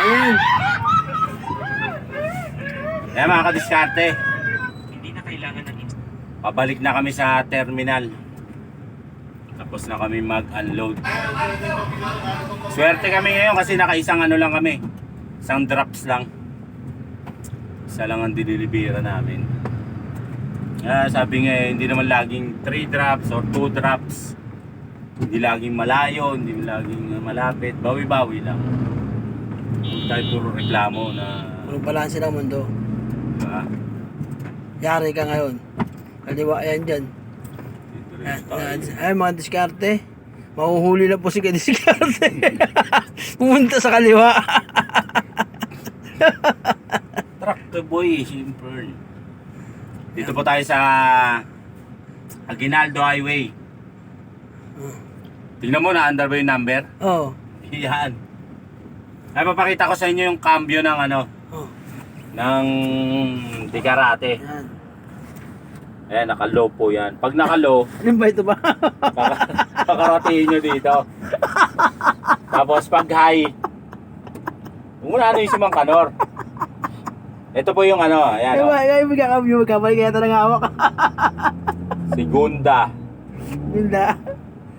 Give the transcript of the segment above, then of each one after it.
Ayan. Kaya mga kadiskarte, Hindi na kailangan ng pabalik na kami sa terminal. Tapos na kami mag-unload. Swerte kami ngayon kasi nakaisang ano lang kami. Isang drops lang. Isa lang ang dinilibira namin. Ah, sabi nga eh, hindi naman laging 3 drops or 2 drops. Hindi laging malayo, hindi laging malapit. Bawi-bawi lang. Tayo puro reklamo na Puro balanse ng mundo. diba? Yari ka ngayon. Kaliwa yan dyan. Ayan, ayan. Ay, mga diskarte. Mahuhuli na po si Kadiskarte. Pumunta sa kaliwa. Truck to boy, simple. Dito po tayo sa Aguinaldo Highway. Tingnan mo na, under ba yung number? oh. Yan. Ay, papakita ko sa inyo yung cambio ng ano, Oh. ng Dikarate. Yan. Ayan, naka-low po yan. Pag naka-low, Alin ba ito ba? kakaratiin nyo dito. Tapos pag high, kung ano yung simang kanor. Ito po yung ano, ayan Ay, o, ay, ay, magkakabyo, magkabalik kaya nang hawak. Segunda. Hilda.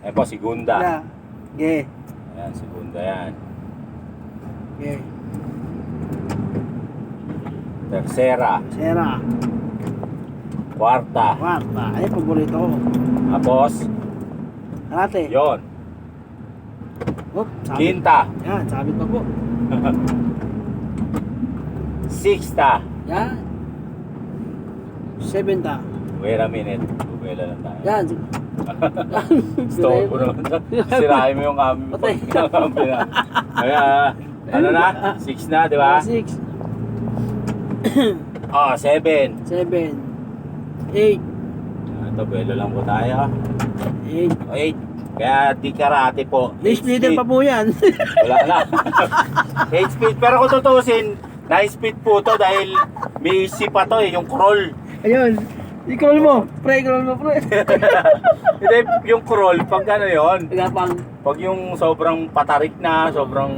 Ayan po, Segunda. Hilda. Okay. Ayan, Segunda yan. Okay. Tercera, Sera. Kwarta. Kwarta. Ay, paborito ko. Tapos, Karate. yon. Oop, sabit. Quinta. Yan, sabit pa po. Sixta. Yan. Seventa. Wait a minute. Bubela lang tayo. Yan. Stop mo naman. Sirahin mo yung kami. Patay. Kaya, ano na? Six na, di ba? Six. Oh, seven. Seven. Eight. Ito, belo lang po tayo. Eight. O, eight. Kaya di karate po. Eight splitter speed. pa po yan. Wala na. 8 speed. Pero kung tutusin, 9 speed po to dahil may easy pa to eh, yung crawl. Ayun. I-crawl mo. Pre, crawl mo, pre. Hindi, yung crawl, pag ano Nagapang. pag yung sobrang patarik na, sobrang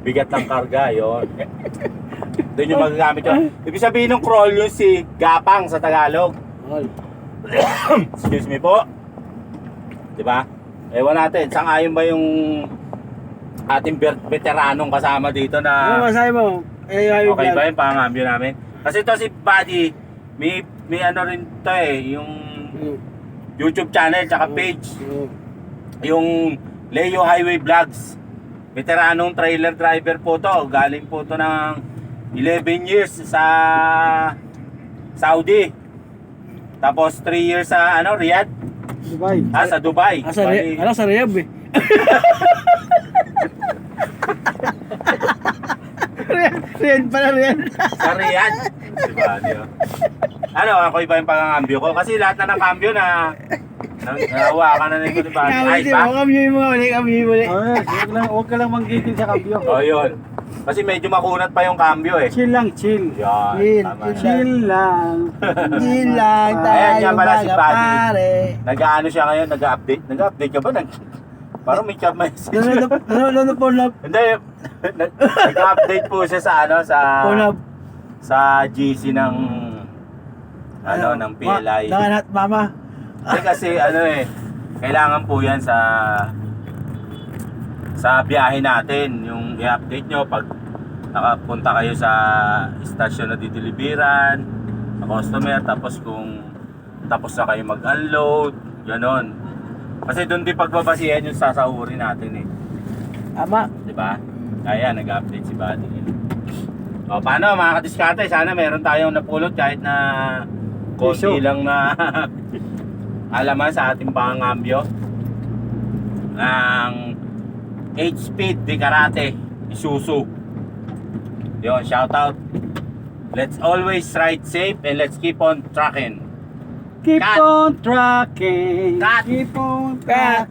bigat ng karga, yon Doon yung magagamit yun. Ibig sabihin ng crawl yung si gapang sa Tagalog. All. Excuse me po. Di ba? Ewan natin, sang-ayon ba yung ating veteranong kasama dito Ano na masahe mo? Eh, ayaw okay ba yung pangambyo namin? Kasi to si Buddy, may, may ano rin to eh, yung YouTube channel tsaka page. Yung Leo Highway Vlogs. Veteranong trailer driver po to. Galing po to ng 11 years sa Saudi. Tapos 3 years sa ano, Riyadh. Dubai. Ah, sa Dubai. Ah, sa, Bali- ano, sa Riyadh eh. Riyadh, Riyadh pala, Riyadh. Sa Riyadh. Buddy, oh. Ano, ako iba yung pangangambyo ko. Kasi lahat na ng cambio na na- nahawa ka na nito ni Buddy. Ay, pa? mo, kami yung mga uli, kami yung uli. Oh, yes. Huwag lang, huwag ka lang manggigil sa kabyo. Oh, yun. Kasi medyo makunat pa yung cambio eh. Chill lang, chill. Yan, Chill, tama chill. Chill lang. Hindi lang tayo ayan nga pala si mga Buddy. pare. Nag-ano siya ngayon, nag-update. Nag-update ka ba? Nag Parang may chat message. Nanonood nanonood po na Hindi, nag- nag-update po siya sa ano, sa po na sa GC ng ano, ng PLI. Nanganat mama. Hindi kasi ano eh, kailangan po yan sa sa biyahe natin, yung i-update nyo pag nakapunta kayo sa istasyon na dideliveran, sa customer, tapos kung tapos na kayo mag-unload, ganon. Kasi doon din pagbabasihan yung sasahurin natin eh. Tama. Di ba? Kaya nag-update si Buddy. O paano mga kadiskarte, sana meron tayong napulot kahit na konti lang na alaman sa ating pangangambyo ng 8-speed di karate Isuzu. Yon, shout out. Let's always ride safe and let's keep on trucking. Keep Cut. on trucking. Cut. Keep on Cut.